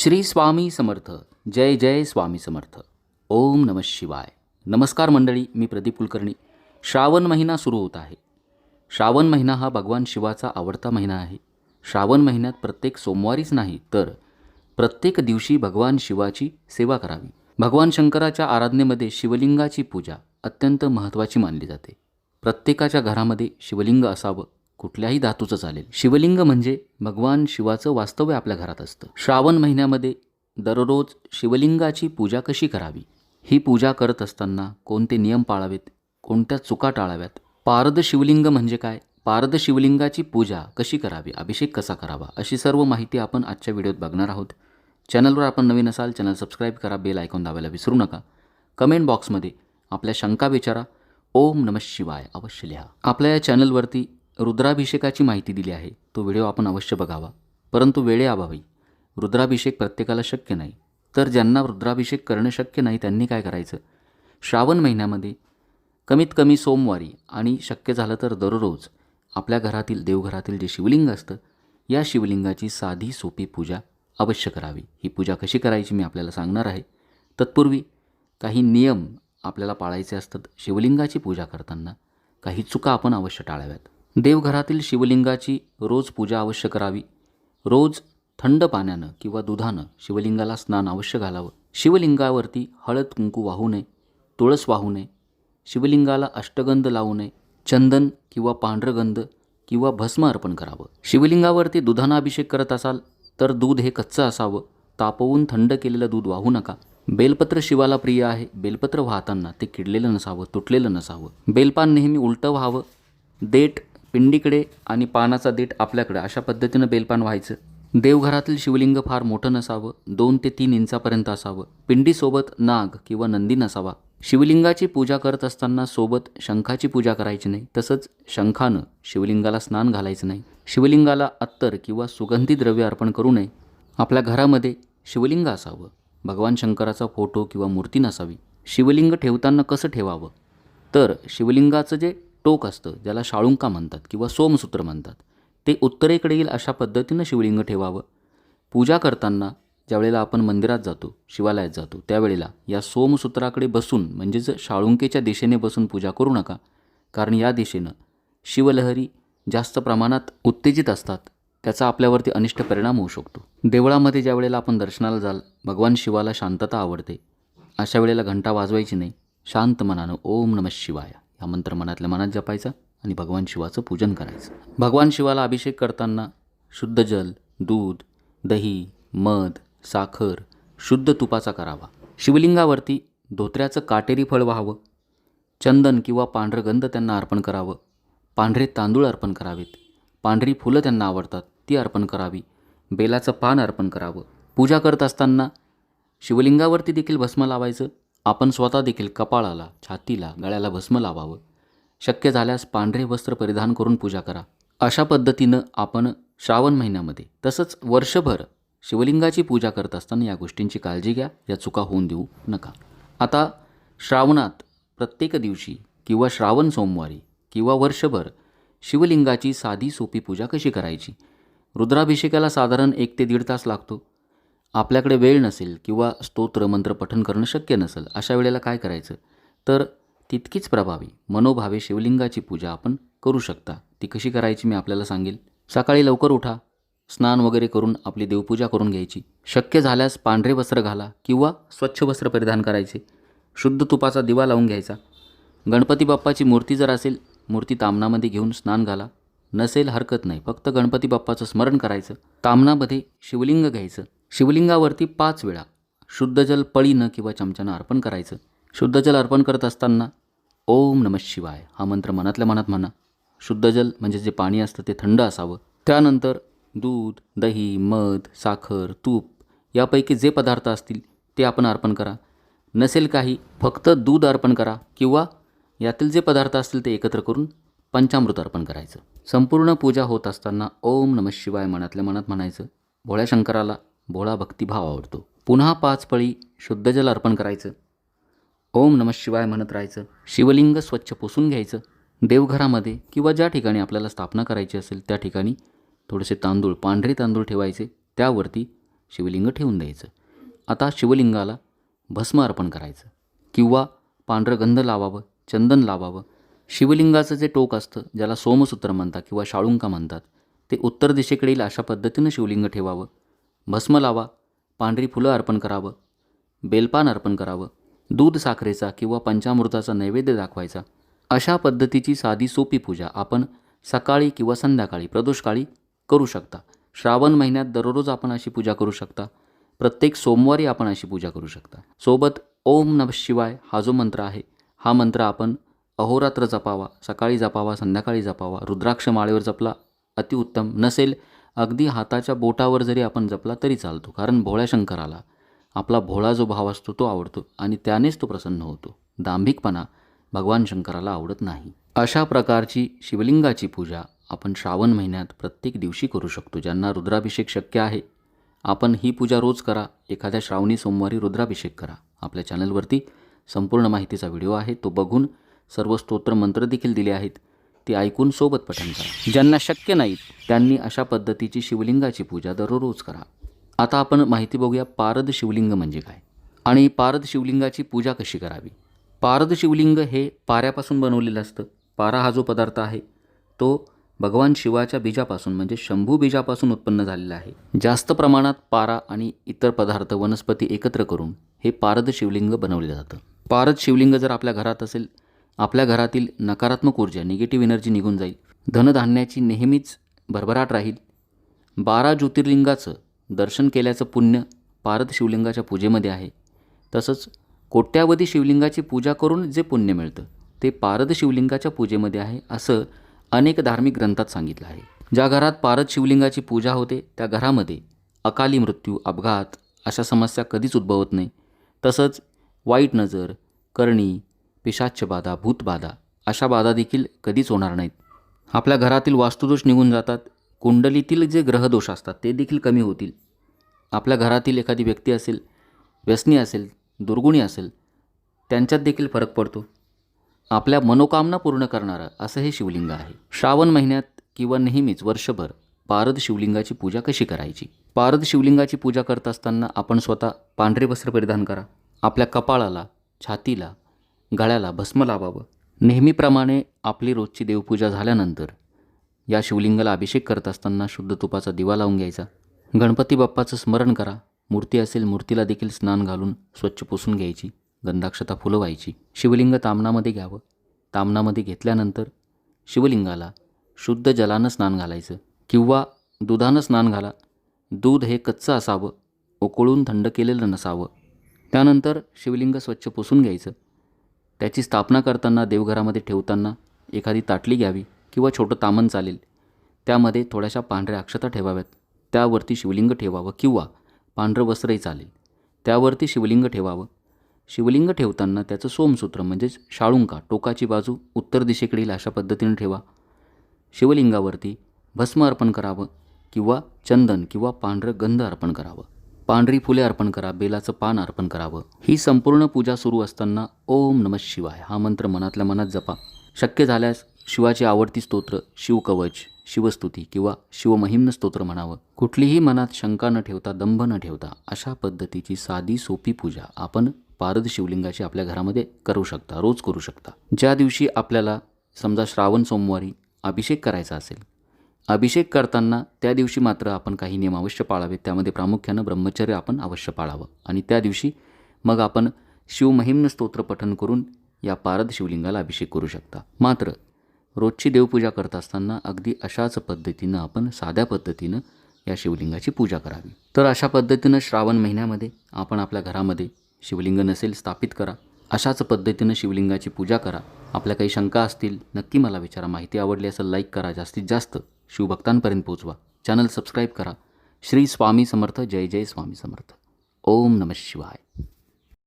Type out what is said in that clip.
श्री स्वामी समर्थ. जय जय स्वामी समर्थ. ओम नम शिवाय. नमस्कार मंडळी मी प्रदीप कुलकर्णी. श्रावण महिना सुरू होत आहे. श्रावण महिना हा भगवान शिवाचा आवडता महिना आहे. श्रावण महिन्यात प्रत्येक सोमवारीच नाही तर प्रत्येक दिवशी भगवान शिवाची सेवा करावी. भगवान शंकराच्या आराधनेमध्ये शिवलिंगाची पूजा अत्यंत महत्त्वाची मानली जाते. प्रत्येकाच्या घरामध्ये शिवलिंग असावं कुठल्याही धातूचं चालेल. शिवलिंग म्हणजे भगवान शिवाचं वास्तव्य आपल्या घरात असतं. श्रावण महिन्यामध्ये दररोज शिवलिंगाची पूजा कशी करावी? ही पूजा करत असताना कोणते नियम पाळावेत? कोणत्या चुका टाळाव्यात? पारद शिवलिंग म्हणजे काय? पारद शिवलिंगाची पूजा कशी करावी? अभिषेक कसा करावा? अशी सर्व माहिती आपण आजच्या व्हिडिओत बघणार आहोत. चॅनलवर आपण नवीन असाल चॅनल सबस्क्राईब करा बेल आयकॉन दाबायला विसरू नका. कमेंट बॉक्समध्ये आपल्या शंका विचारा. ओम नम शिवाय अवश्य लिहा. आपल्या या चॅनलवरती रुद्राभिषेकाची माहिती दिली आहे. तो व्हिडिओ आपण अवश्य बघावा. परंतु वेळेअभावी रुद्राभिषेक प्रत्येकाला शक्य नाही. तर ज्यांना रुद्राभिषेक करणं शक्य नाही त्यांनी काय करायचं? श्रावण महिन्यामध्ये कमीत कमी सोमवारी आणि शक्य झालं तर दररोज आपल्या घरातील देवघरातील जे शिवलिंग असतं या शिवलिंगाची साधी सोपी पूजा अवश्य करावी. ही पूजा कशी करायची मी आपल्याला सांगणार आहे. तत्पूर्वी काही नियम आपल्याला पाळायचे असतात शिवलिंगाची पूजा करताना. काही चुका आपण अवश्य टाळाव्यात. देवघरातील शिवलिंगाची रोज पूजा अवश्य करावी. रोज थंड पाण्यानं किंवा दुधानं शिवलिंगाला स्नान अवश्य घालावं. शिवलिंगावरती हळद कुंकू वाहू नये तुळस वाहू नये शिवलिंगाला अष्टगंध लावू नये चंदन किंवा पांढरगंध किंवा भस्म अर्पण करावं. शिवलिंगावरती दुधानं अभिषेक करत असाल तर दूध हे कच्चं असावं. तापवून थंड केलेलं दूध वाहू नका. बेलपत्र शिवाला प्रिय आहे. बेलपत्र वाहताना ते किडलेलं नसावं तुटलेलं नसावं. बेलपान नेहमी उलटं व्हावं. देठ पिंडीकडे आणि पानाचा देठ आपल्याकडे अशा पद्धतीनं बेलपान व्हायचं. देवघरातील शिवलिंग फार मोठं नसावं दोन ते तीन इंचापर्यंत असावं. पिंडीसोबत नाग किंवा नंदी नसावा. शिवलिंगाची पूजा करत असताना सोबत शंखाची पूजा करायची नाही तसंच शंखानं शिवलिंगाला स्नान घालायचं नाही. शिवलिंगाला अत्तर किंवा सुगंधी द्रव्य अर्पण करू नये. आपल्या घरामध्ये शिवलिंग असावं. भगवान शंकराचा फोटो किंवा मूर्ती नसावी. शिवलिंग ठेवताना कसं ठेवावं? तर शिवलिंगाचं जे टोक असतं ज्याला शाळुंका म्हणतात किंवा सोमसूत्र म्हणतात. ते उत्तरेकडे येईल अशा पद्धतीनं शिवलिंग ठेवावं. पूजा करताना ज्यावेळेला आपण मंदिरात जातो शिवालयात जातो त्यावेळेला या सोमसूत्राकडे बसून म्हणजेच शाळुंकेच्या दिशेने बसून पूजा करू नका. कारण या दिशेनं शिवलहरी जास्त प्रमाणात उत्तेजित असतात त्याचा आपल्यावरती अनिष्ट परिणाम होऊ शकतो. देवळामध्ये ज्या वेळेला आपण दर्शनाला जाल भगवान शिवाला शांतता आवडते. अशा वेळेला घंटा वाजवायची नाही. शांत मनानं ओम नमः शिवाय. हा मंत्र मनातल्या मनात जपायचा आणि भगवान शिवाचं पूजन करायचं. भगवान शिवाला अभिषेक करताना शुद्ध जल दूध दही मध साखर शुद्ध तुपाचा करावा. शिवलिंगावरती धोत्र्याचं काटेरी फळ व्हावं. चंदन किंवा पांढरं गंध त्यांना अर्पण करावं. पांढरे तांदूळ अर्पण करावेत. पांढरी फुलं त्यांना आवडतात ती अर्पण करावी. बेलाचं पान अर्पण करावं. पूजा करत असताना शिवलिंगावरती देखील भस्म लावायचं. आपण स्वतः देखील कपाळाला छातीला गळ्याला भस्म लावावं. शक्य झाल्यास पांढरे वस्त्र परिधान करून पूजा करा. अशा पद्धतीनं आपण श्रावण महिन्यामध्ये तसंच वर्षभर शिवलिंगाची पूजा करत असताना या गोष्टींची काळजी घ्या या चुका होऊन देऊ नका. आता श्रावणात प्रत्येक दिवशी किंवा श्रावण सोमवारी किंवा वर्षभर शिवलिंगाची साधी सोपी पूजा कशी करायची? रुद्राभिषेकाला साधारण एक ते दीड तास लागतो. आपल्याकडे वेळ नसेल किंवा स्तोत्र मंत्र पठन करणं शक्य नसेल अशा वेळेला काय करायचं? तर तितकीच प्रभावी मनोभावे शिवलिंगाची पूजा आपण करू शकता. ती कशी करायची मी आपल्याला सांगेल? सकाळी लवकर उठा स्नान वगैरे करून आपली देवपूजा करून घ्यायची. शक्य झाल्यास पांढरे वस्त्र घाला किंवा स्वच्छ वस्त्र परिधान करायचे. शुद्ध तुपाचा दिवा लावून घ्यायचा. गणपती बाप्पाची मूर्ती जर असेल मूर्ती तामणामध्ये घेऊन स्नान घाला. नसेल हरकत नाही फक्त गणपती बाप्पाचं स्मरण करायचं. तामणामध्ये शिवलिंग घ्यायचं. शिवलिंगावरती पाच वेळा शुद्धजल पळीनं किंवा चमच्यानं अर्पण करायचं. शुद्ध जल अर्पण करत असताना ओम नम शिवाय हा मंत्र मनातल्या मनात म्हणा. शुद्धजल म्हणजे जे पाणी असतं ते थंड असावं. त्यानंतर दूध दही मध साखर तूप यापैकी जे पदार्थ असतील ते आपण अर्पण करा. नसेल काही फक्त दूध अर्पण करा किंवा यातील जे पदार्थ असतील ते एकत्र करून पंचामृत अर्पण करायचं. संपूर्ण पूजा होत असताना ओम नम शिवाय मनातल्या मनात म्हणायचं. भोळ्या शंकराला भोळा भक्तिभाव आवडतो. पुन्हा पाच पळी शुद्ध जल अर्पण करायचं. ओम नम शिवाय म्हणत राहायचं. शिवलिंग स्वच्छ पुसून घ्यायचं. देवघरामध्ये किंवा ज्या ठिकाणी आपल्याला स्थापना करायची असेल त्या ठिकाणी थोडेसे तांदूळ पांढरे तांदूळ ठेवायचे. त्यावरती शिवलिंग ठेवून द्यायचं. आता शिवलिंगाला भस्म अर्पण करायचं. किंवा पांढरं गंध लावावं चंदन लावावं. शिवलिंगाचं जे टोक असतं ज्याला सोमसूत्र म्हणतात किंवा शाळुंका म्हणतात ते उत्तर दिशेकडील अशा पद्धतीनं शिवलिंग ठेवावं. भस्म लावा पांढरी फुलं अर्पण करावं बेलपान अर्पण करावं दूध साखरेचा किंवा पंचामृताचा नैवेद्य दाखवायचा. अशा पद्धतीची साधी सोपी पूजा आपण सकाळी किंवा संध्याकाळी प्रदोषकाळी करू शकता. श्रावण महिन्यात दररोज आपण अशी पूजा करू शकता. प्रत्येक सोमवारी आपण अशी पूजा करू शकता. सोबत ओम नम शिवाय हा जो मंत्र आहे हा मंत्र आपण अहोरात्र जपावा सकाळी जपावा संध्याकाळी जपावा रुद्राक्ष माळेवर जपला अतिउत्तम. नसेल अगदी हाताच्या बोटावर जरी आपण जपला तरी चालतो कारण भोळ्या शंकराला आपला भोळा जो भाव असतो तो आवडतो आणि त्यानेच तो प्रसन्न होतो. दांभिकपणा भगवान शंकराला आवडत नाही. अशा प्रकारची शिवलिंगाची पूजा आपण श्रावण महिन्यात प्रत्येक दिवशी करू शकतो ज्यांना रुद्राभिषेक शक्य आहे. आपण ही पूजा रोज करा एखाद्या श्रावणी सोमवारी रुद्राभिषेक करा. आपल्या चॅनलवरती संपूर्ण माहितीचा व्हिडिओ आहे तो बघून सर्व स्तोत्र मंत्र देखील दिले आहेत. ते ऐकून सोबत पठण करा. ज्यांना शक्य नाहीत त्यांनी अशा पद्धतीची शिवलिंगाची पूजा दररोज करा. आता आपण माहिती बघूया पारद शिवलिंग म्हणजे काय आणि पारद शिवलिंगाची पूजा कशी करावी. पारद शिवलिंग हे पाऱ्यापासून बनवलेलं असतं. पारा हा जो पदार्थ आहे तो भगवान शिवाच्या बीजापासून म्हणजे शंभू बीजापासून उत्पन्न झालेला आहे. जास्त प्रमाणात पारा आणि इतर पदार्थ वनस्पती एकत्र करून हे पारद शिवलिंग बनवले जातं. पारद शिवलिंग जर आपल्या घरात असेल आपल्या घरातील नकारात्मक ऊर्जा निगेटिव्ह एनर्जी निघून जाईल. धनधान्याची नेहमीच भरभराट राहील. बारा ज्योतिर्लिंगाचं दर्शन केल्याचं पुण्य पारद शिवलिंगाच्या पूजेमध्ये आहे. तसंच कोट्यावधी शिवलिंगाची पूजा करून जे पुण्य मिळतं ते पारद शिवलिंगाच्या पूजेमध्ये आहे असं अनेक धार्मिक ग्रंथात सांगितलं आहे. ज्या घरात पारद शिवलिंगाची पूजा होते त्या घरामध्ये अकाली मृत्यू अपघात अशा समस्या कधीच उद्भवत नाही. तसंच वाईट नजर करणी पिशाच्यबाधा भूतबाधा अशा बाधा देखील कधीच होणार नाहीत. आपल्या घरातील वास्तुदोष निघून जातात. कुंडलीतील जे ग्रहदोष असतात ते देखील कमी होतील. आपल्या घरातील एखादी व्यक्ती असेल व्यसनी असेल दुर्गुणी असेल त्यांच्यात देखील फरक पडतो. आपल्या मनोकामना पूर्ण करणारं असं हे शिवलिंग आहे. श्रावण महिन्यात किंवा नेहमीच वर्षभर पारद शिवलिंगाची पूजा कशी करायची? पारद शिवलिंगाची पूजा करत असताना आपण स्वतः पांढरे वस्त्र परिधान करा. आपल्या कपाळाला छातीला गळ्याला भस्म लावावं. नेहमीप्रमाणे आपली रोजची देवपूजा झाल्यानंतर या शिवलिंगाला अभिषेक करत असताना शुद्ध तुपाचा दिवा लावून घ्यायचा. गणपती बाप्पाचं स्मरण करा. मूर्ती असेल मूर्तीला देखील स्नान घालून स्वच्छ पुसून घ्यायची. गंधाक्षता फुलं व्हायची शिवलिंग तामनामध्ये घ्यावं. तामनामध्ये घेतल्यानंतर शिवलिंगाला शुद्ध जलानं स्नान घालायचं. किंवा दुधानं स्नान घाला. दूध हे कच्चं असावं. उकळून थंड केलेलं नसावं. त्यानंतर शिवलिंग स्वच्छ पुसून घ्यायचं. त्याची स्थापना करताना देवघरामध्ये ठेवताना एखादी ताटली घ्यावी किंवा छोटं तामन चालेल. त्यामध्ये थोड्याशा पांढऱ्या अक्षता ठेवाव्यात. त्यावरती शिवलिंग ठेवावं किंवा पांढरं वस्त्रही चालेल. त्यावरती शिवलिंग ठेवावं. शिवलिंग ठेवताना त्याचं सोमसूत्र म्हणजेच शाळुंका टोकाची बाजू उत्तर दिशेकडील अशा पद्धतीने ठेवा. शिवलिंगावरती भस्म अर्पण करावं किंवा चंदन किंवा पांढरं गंध अर्पण करावं. पांढरी फुले अर्पण करा बेलाचं पान अर्पण करावं. ही संपूर्ण पूजा सुरू असताना ओम नमः शिवाय. हा मंत्र मनातल्या मनात जपा. शक्य झाल्यास शिवाची आवडती स्तोत्र शिवकवच शिवस्तुती किंवा शिवमहिम्न स्तोत्र म्हणावं. कुठलीही मनात शंका न ठेवता दंभ न ठेवता अशा पद्धतीची साधी सोपी पूजा आपण पारद शिवलिंगाची आपल्या घरामध्ये करू शकता रोज करू शकता. ज्या दिवशी आपल्याला समजा श्रावण सोमवारी अभिषेक करायचा असेल अभिषेक करताना त्या दिवशी मात्र आपण काही नियम अवश्य पाळावेत. त्यामध्ये प्रामुख्यानं ब्रह्मचर्य आपण अवश्य पाळावं. आणि त्या दिवशी मग आपण शिवमहिम्न स्तोत्र पठन करून या पारद शिवलिंगाला अभिषेक करू शकता. मात्र रोजची देवपूजा करत असताना अगदी अशाच पद्धतीनं आपण साध्या पद्धतीनं या शिवलिंगाची पूजा करावी. तर अशा पद्धतीनं श्रावण महिन्यामध्ये आपण आपल्या घरामध्ये शिवलिंग नसेल स्थापित करा. अशाच पद्धतीनं शिवलिंगाची पूजा करा. आपल्या काही शंका असतील नक्की मला विचारा. माहिती आवडली असेल लाईक करा. जास्तीत जास्त शिवभक्तांपर्यंत पोचवा चॅनल सबस्क्राईब करा. श्री स्वामी समर्थ. जय जय स्वामी समर्थ. ओम नमः शिवाय.